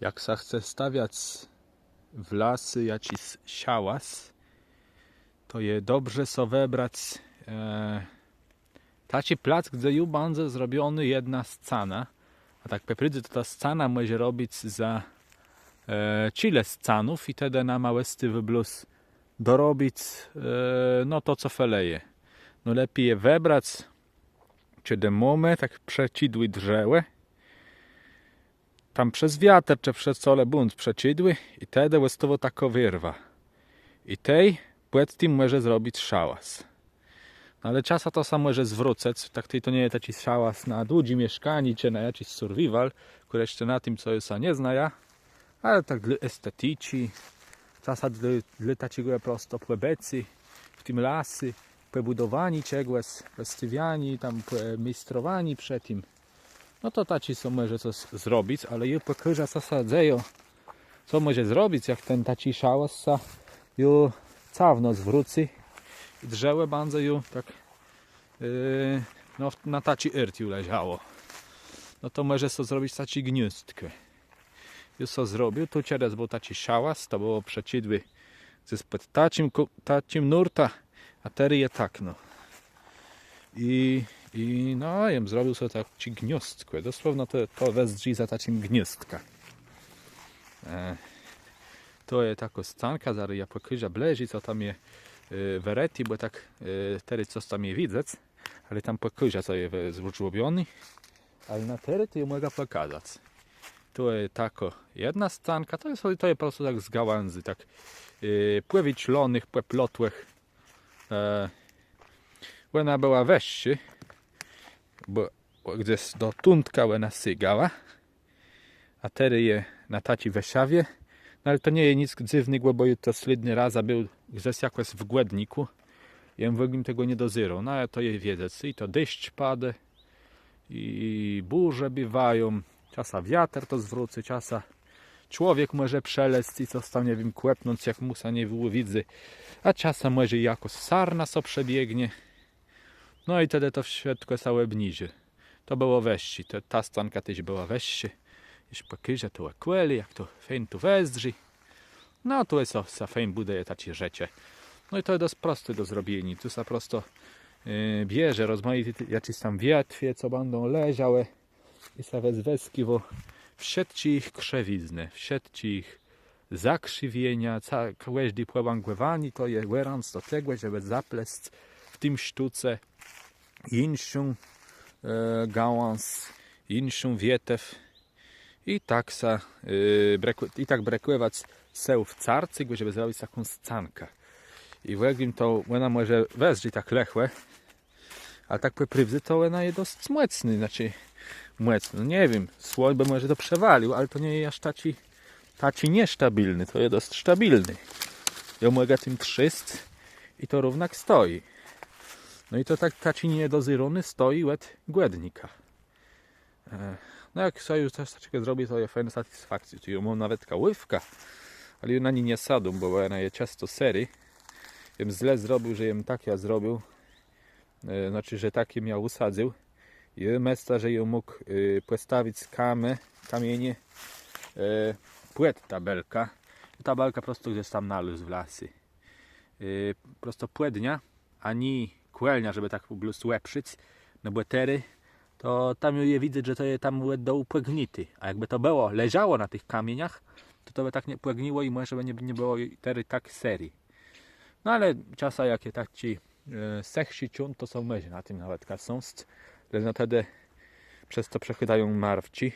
jak se chce stawiać w lasy jakiś siałas, to je dobrze so wybrać e, taki plac, gdzie ju będzie zrobiony jedna scena. A tak peprydzy to ta scena może robić za e, chile scanów i wtedy na małe stywy blues dorobić e, no to co feleje. No lepiej je wybrać czy demomy, tak przecidły drzeły tam przez wiatr czy przez cole bunt przecidły i wtedy łastowo tako wyrwa. I tej tym może zrobić szałas. No ale czasa to samo może zwrócać, tak tej to nie jest taki szałas na ludzi mieszkani czy na jakiś survival, który jeszcze na tym co jest a nie zna ja, ale tak dla estetyci, czasa dla, dla takiego prosto plebecy, w tym lasy, pobudowani czegoś, wystawiani, tam mistrowani przed tym. No to taci są może coś zrobić, ale ju pokryża zasadzeją. Co może zrobić, jak ten taci szałas ju cawno zwróci i drzewo bardzo ju tak yy, no, na taci irtiu leżało. No to może co zrobić taci gniuzdkę. Już co zrobił, tu teraz był taci szałas, to było przecidły ze tacim, tacim nurta, a teraz je tak no. I, i no, jem zrobił sobie tak ci gniazdkę. Dosłowno to, to wezdzi za takim gniazdka. E, to jest taka scanka, zaraz ja pokażę bliżej, co tam je e, wereti, bo tak e, teraz coś tam je widzę, ale tam pokażę, co je zrobiony. Ale na teraz to je mogę pokazać. To jest tako jedna scanka, to jest, to jest po prostu tak z gałęzy, tak e, płewiclonych, płeplotłych. E, była weźszy, bo, gdzieś do tuntka ona sygała, a teraz je na taci weszawie. No ale to nie jest nic dziwnego, bo to slidny raz był gdzieś jakoś w głedniku. Ja w ogóle tego nie dozyrał. No ale to je wiedzę. I to deszcz pada, i burze bywają. Czasa wiatr to zwróci, czasa człowiek może przelec i coś tam, nie wiem, kłepnąć jak musa nie było widzy. A czasem może jakoś sarna so przebiegnie. No i wtedy to wszystko całe bnizie. To było weści. To, ta stanka też była weści. Już pokażę to akweli, jak to fajnie tu wezdrzy. No tu jest sa fajnie buduje takie rzeczy. No i to jest proste do zrobienia. Tu sa prosto yy, bierze rozmaite jakieś tam wiatwie, co będą leżały i sa wezweski, bo wszedci ich krzewizny, wszedci ich zakrzywienia, każdy pływangływani, to je łerans do tego, żeby zaplec w tym sztuce inszą e, gałąz, inszą wietew i tak sa, e, brekły, i tak brekływać seł w carcy, żeby zrobić taką scankę. I w to ona może wezrzy tak lechłe, a tak po prywzy to ona jest dość młecny, znaczy młecny, no nie wiem, słoń by może to przewalił, ale to nie jest aż taci, taci niesztabilny, to jest dość stabilny. Ja mogę tym trzyst i to równak stoi. No i to tak taci niedozyrony stoi łed głednika. E, No jak sobie już coś takiego zrobi, to jest fajna satysfakcja. Tu mam nawet kaływka, ale na nie nie sadą, bo ona je często sery. Jem źle zrobił, że jem tak ja zrobił. E, Znaczy, że takie miał usadził. I mesta, że ją mógł e, postawić z kamy, kamienie, płet tabelka. Tabelka prosto gdzieś tam nalósł w lasy. Prosto płednia, ani kłelnia, żeby tak po prostu łepszyć, no bo tery, to tam je widzę, że to je tam do upłegnity. A jakby to było, leżało na tych kamieniach, to to by tak nie płegniło i może by nie, nie było tery tak serii. No ale czasa jakie tak ci e, sechsi ciun, to są mezie na tym nawet kasąst. Ale no wtedy przez to przechydają marwci.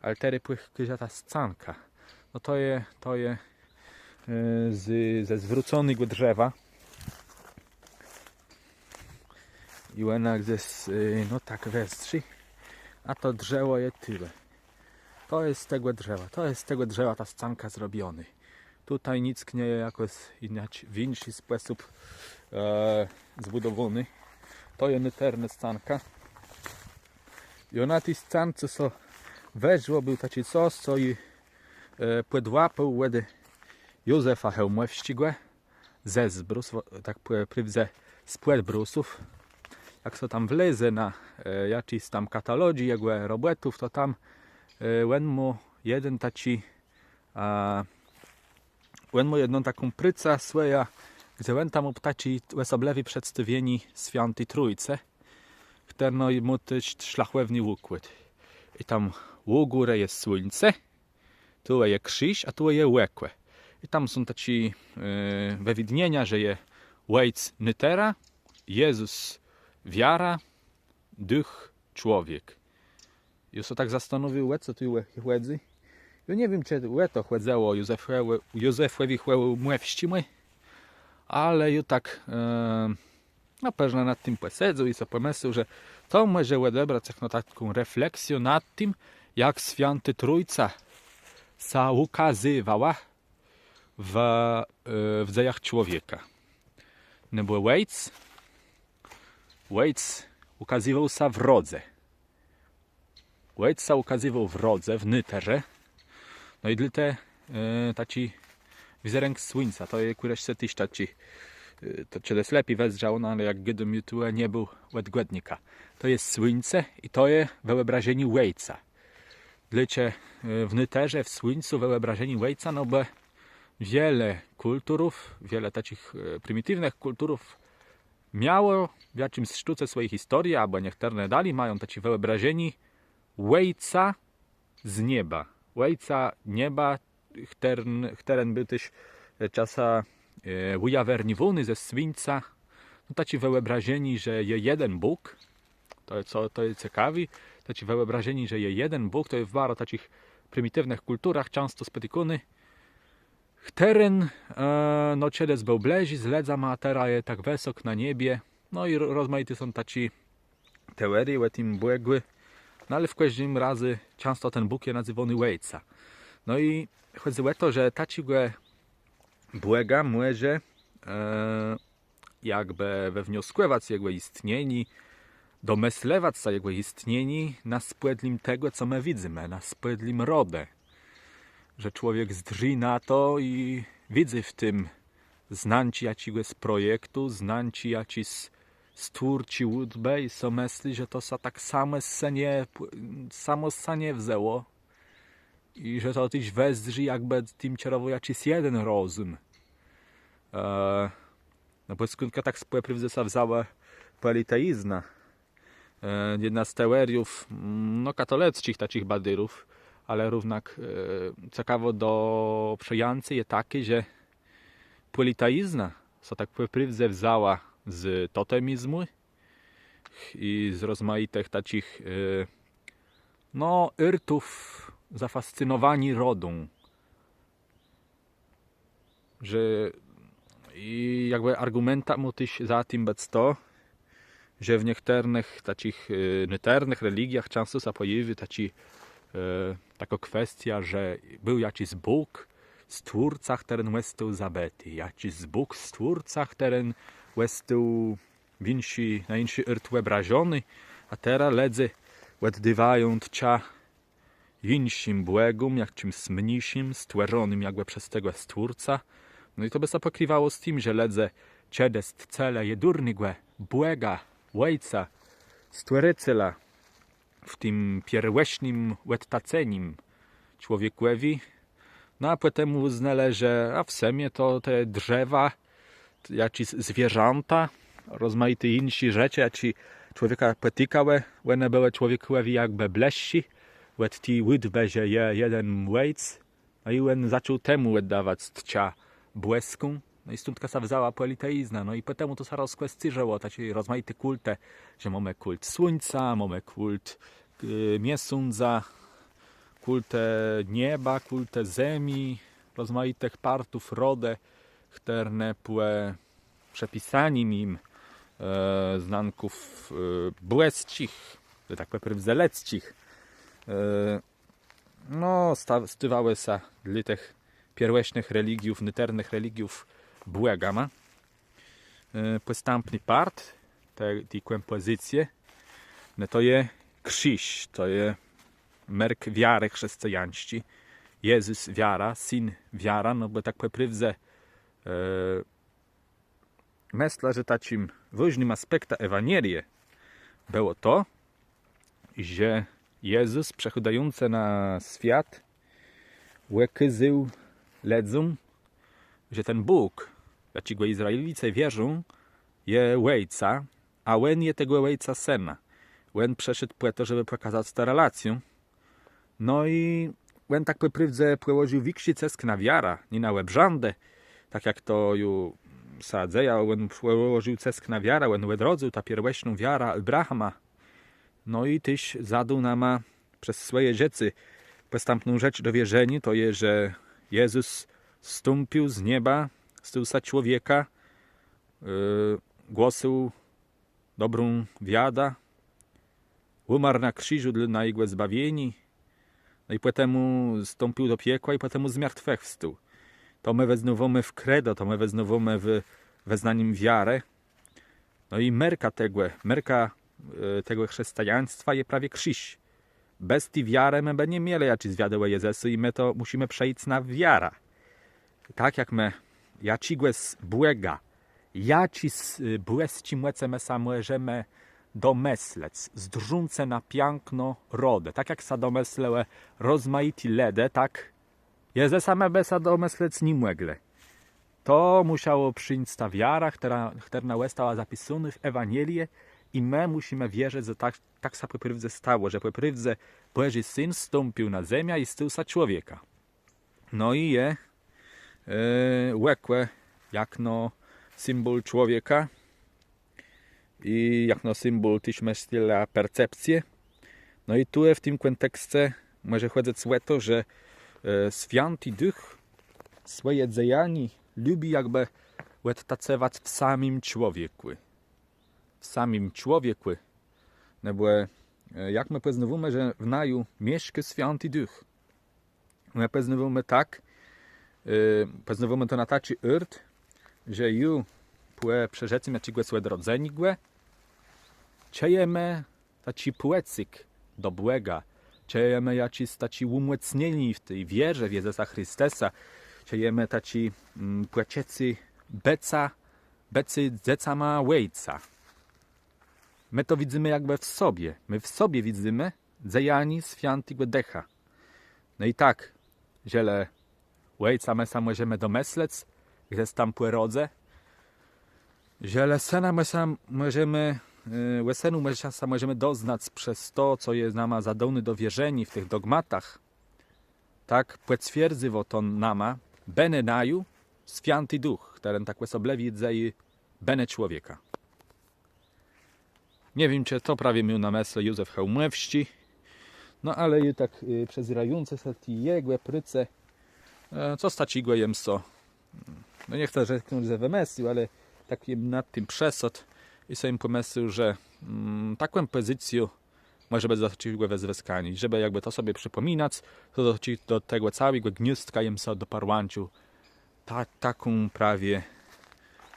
Ale tery płychkie ta scanka. No to je, to je e, z, ze zwróconego drzewa. I ona gdzieś, y, no tak westrzy, a to drzewo jest tyle. To jest z tego drzewa, to jest z tego drzewa ta scanka zrobiony. Tutaj nic nie jest jakoś inaczej, w inny sposób e, zbudowany. To jest eterna scanka. I ona tej scance co weszło, był taki coś, co i e, podłapał łedy Józefa Hełmewścigłe ze zbrus, tak prywze z brusów jak so tam wleze na e, jakiś tam katalodzi jego robotów, to tam e, mu jeden on ma jedną taką prycę swoja, gdzie on tam obtaci wesoblewi przedstawieni Świętej Trójce, którno mu też szlachłewni łukłyt. I tam u górę jest słońce, tu jest krzyż, a tu jest łekłe. I tam są taci e, wewidnienia, że je Łejc Nytera, Jezus wiara, duch człowiek. I się tak zastanowił, co łe- chłedzy. Ja nie wiem, czy to Józefewi chłeł młewścimy, ale ju tak e, no pewnie nad tym posedził i sobie pomyślał, że to może odebrać jak na taką refleksję nad tym, jak Święty Trójca sa ukazywała w, e, w dziejach człowieka. No bo Waits, Waits ukazywał się w rodze. Waits się ukazywał w rodze, w nyterze. No i dlatego e, taci wizerunk słońca, to jest któreś se taci e, to czy jest lepiej wezrzał, no ale jak gdybym tu nie był odgłednika. To jest słońce i to jest wyobrażenie Waitsa. Dlacie w nyterze, w słońcu wyobrażenie Waitsa, no bo wiele kulturów, wiele takich e, prymitywnych kulturów miało w jakimś sztuce swojej historii, albo niektóre dali mają takie wyobrażenie Waitsa z nieba. Waitsa nieba, chtern, chteren był też czasa e, ujawerni ze słońca. No takie wyobrażenie, że je jeden Bóg, to co to jest ciekawe, takie wyobrażenie, że je jeden Bóg, to jest w bardzo takich prymitywnych kulturach często spotykany. Teren, e, no cielec był blezi, zledza ma teraz je tak wysok na niebie. No i ro- rozmaite są taci teorie o tym błegły. No ale w każdym razie często ten Bóg jest nazywany Waitsa. No i chodzi o to, że taci go błega może e, jakby wewnioskować jego istnienie, domyslewać się jego istnienie na spłedlim tego, co my widzimy, na spłedlim rodę że człowiek zdrży na to i widzę w tym znanci jakiego z projektu, znanci jaci z stwórci łudbę i so myśli, że to sa tak samo se nie, samo se nie wzęło i że to tyś wezdrzy jakby tym kierował jakiś jeden rozum. E, no bo skąd tak spłepry sa wzała politeizna. E, jedna z teoriów mm, no, katolickich takich badyrów, ale równak e, ciekawo do przejancy jest takie, że politeizna so tak prywze wzała z totemizmu i z rozmaitych takich e, no yrtów zafascynowani rodą. Że i jakby argumenta mu tyś za tym to, że w niektórych takich e, nyternych religiach często się pojawi taki taka kwestia, że był jakiś Bóg, stwórca, który westał zabety, jakiś Bóg, stwórca, który westał w insi, na ert wyobrażony, a teraz ledzy oddywają cia insim błegum, jak czymś mniejszym, stworzonym jakby przez tego stwórca. No i to by się pokrywało z tym, że ledze ciedest cele jedurnego błega, łejca, stworycyla, w tym pierwotnym łettacenim człowiekowi. No a potem uznale, że a w semie to te drzewa, jakieś zwierzęta, rozmaite inne rzeczy, jakie człowieka potykały, one były człowiekowi jakby bleści, łet ti łydbe, że je jeden łejc, no i on zaczął temu oddawać cia błeską, no i stąd kasa wzała politeizna. No i potem to się rozkwestirzało, takie rozmaite kulte, że mamy kult słońca, mamy kult y, miesądza, kultę nieba, kultę ziemi, rozmaitych partów rodę, chterne płe przepisanim im e, znanków e, błescich, że tak powiem zeleckich. E, no, sta, stywały się dla tych pierwotnych religiów, nyternych religiów błegama. E, postępny part tej, tej no to je krzyż, to je merk wiary chrześcijańści. Jezus wiara, syn wiara, no bo tak poprywze e, myślę, że takim ważnym aspektem Ewangelii było to, że Jezus przechodzący na świat łekyzył ledzą, że ten Bóg, dlaczego Izraelice wierzą, je łejca, a łen je tego łejca sena. Łen przeszedł po to, żeby pokazać tę relację. No i łen tak prywdze przełożył wiksi cesk na wiara, nie na łebrzandę, tak jak to ju sadzeja, łen przełożył cesk na wiara, łen łedrodzył ta pierweśną wiara Abrahama. No i tyś zadał nama przez swoje rzeczy postępną rzecz do wierzenia, to je, że Jezus stąpił z nieba, z tyłsa człowieka, yy, głosił dobrą wiada, umarł na krzyżu na jego zbawieni, no i potem stąpił do piekła i potem zmartwychwstał. To my weznowamy w credo, to my weznowamy w weznaniem wiarę. No i merka tego, merka yy, tego chrześcijaństwa je prawie krzyż. Bez tej wiary my by nie mieli jaci zwiadowe Jezusu i my to musimy przejść na wiara. Tak jak my, ja ci głos błega, ja ci błesci młece my sam możemy domyslec, zdrunce na piękno rodę. Tak jak sa domyslełe rozmaiti lede, tak Jezusa my by sa domyslec nie mogli. To musiało przyjść ta wiara, która, która została zapisana w Ewangelię i my musimy wierzyć, że tak, tak sa poprywdze stało, że poprywdze Boży Syn stąpił na ziemię i stał sa człowieka. No i je łekłe jak no symbol człowieka i jak no symbol tyś myślę percepcję. No i tu w tym kontekście może chodzić to, że e, święty duch swoje dziejanie lubi jakby łettacewać w samym człowieku w samym człowieku. No bo e, jak my poznawamy, że w naju mieszka święty duch. My poznawamy tak, e, poznawamy to na taki urt, że ju po przeżyciu jakiego swego rodzenia czejemy taki płecyk do błega, czejemy jakiś taki umocnieni w tej wierze w Jezusa Chrystusa, czejemy taki mm, płeciecy beca, becy dzecama łejca. My to widzimy jakby w sobie. My w sobie widzimy dzejani świętego decha. No i tak, ziele łejca my sam możemy domyslec, gdzie tam płyrodze. Ziele sena my sam możemy, łesenu my sam możemy doznać przez to, co jest nama zadowny do wierzeni w tych dogmatach. Tak, potwierdzy to nama, bene naju, święty duch, który tak sobie widzi bene człowieka. Nie wiem, czy to prawie miał na myśli Józef Chełmewści. No ale i tak y, przezierające się te jegłe, pryce, co stać igłe jem co. No nie chcę rzeknąć, że wymyślił, ale tak jem nad tym przesad i sobie pomyślał, że mm, taką pozycję może być zaczęły wezweskani, żeby jakby to sobie przypominać, to do, do tego całego gniazdka jem so do parłanciu tak, taką prawie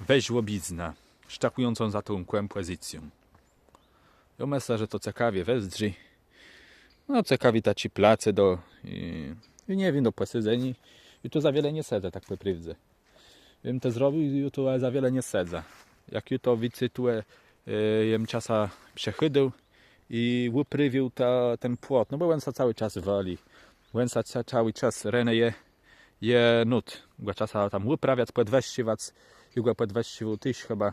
weźłobizna, szczakującą za tą kłę pozycją. Ja myślę, że to ciekawie wezdrzy. No ciekawi ta ci place do i, i nie wiem, do posiedzeni. I tu za wiele nie sedzę, tak po prawdzie. Wiem to zrobił i tu za wiele nie sedzę. Jak to wicytuję, jem czasa przechydył i uprywił ta, ten płot. No bo łęsa cały czas wali. Łęsa cały czas rene je, je nut. Go czasa tam uprawiać, podweściwać. Jego podweścił tyś chyba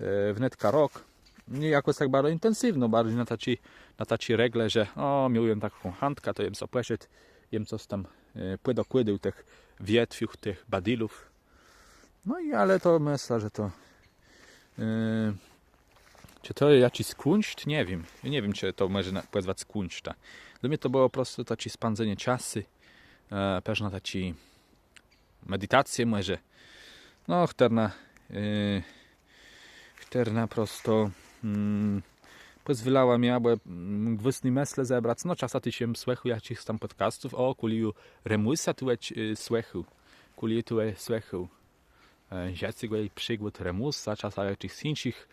e, wnetka rok nie jakoś tak bardzo intensywno, bardziej na taci, na taci regle, że o, miałem taką handkę, to jem co poszedł, jem coś tam płydokłydył tych wietwiów, tych badilów. No i ale to myślę, że to yy, czy to jakiś kunszt? Nie wiem. Nie wiem, czy to może nazwać kunszta. Dla mnie to było po prostu takie spędzenie czasu, e, pewna taci medytację może. No, chterna, yy, chterna prosto mm, pozwalała mi, aby gwystny mesle zebrać. No czasem ty się słychu jakichś tam podcastów. O, kuliju remusa tu y, słychu. Kuliju tu słychu. Rzeczy głej przygód remusa, czasem jakichś innych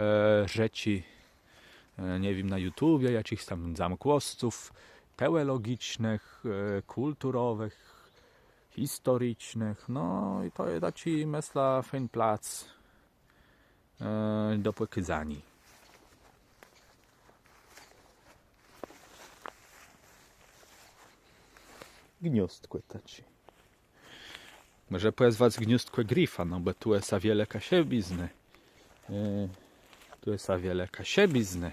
e, rzeczy. E, nie wiem, na YouTubie, jakichś tam zamkłosców teologicznych, e, kulturowych, historycznych. No i to jest taki mesla fajny plac e, do pokazania. Gniuzdkłe taci. Może pozwać gniuzdkłe grifa, no bo tu jest wiele kasiebizny. E, tu jest wiele kasiebizny.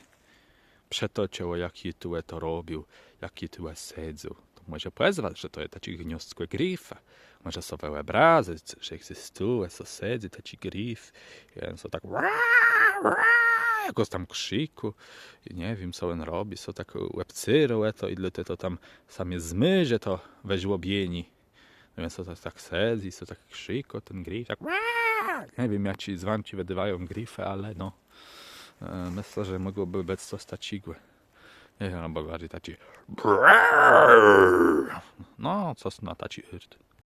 Przetociał, jaki tu to robił, jaki tu sedził. To może pozwać, że to jest taci gniuzdkłe grifa. Może są obrazy, że egzystuje, so sedzi taci grif. I on so tak jakoś tam krzyku. Nie wiem, co on robi. So tak łebcyrą, to i dla to tam samie zmyże to we żłobieni. No więc to tak, tak sedzi, so tak krzyko, ten grif, tak nie wiem, jak ci zwam ci wydywają grify, ale no e, myślę, że mogłoby być coś tacigłe. Nie wiem, albo bardziej taci no, coś na taci hurt.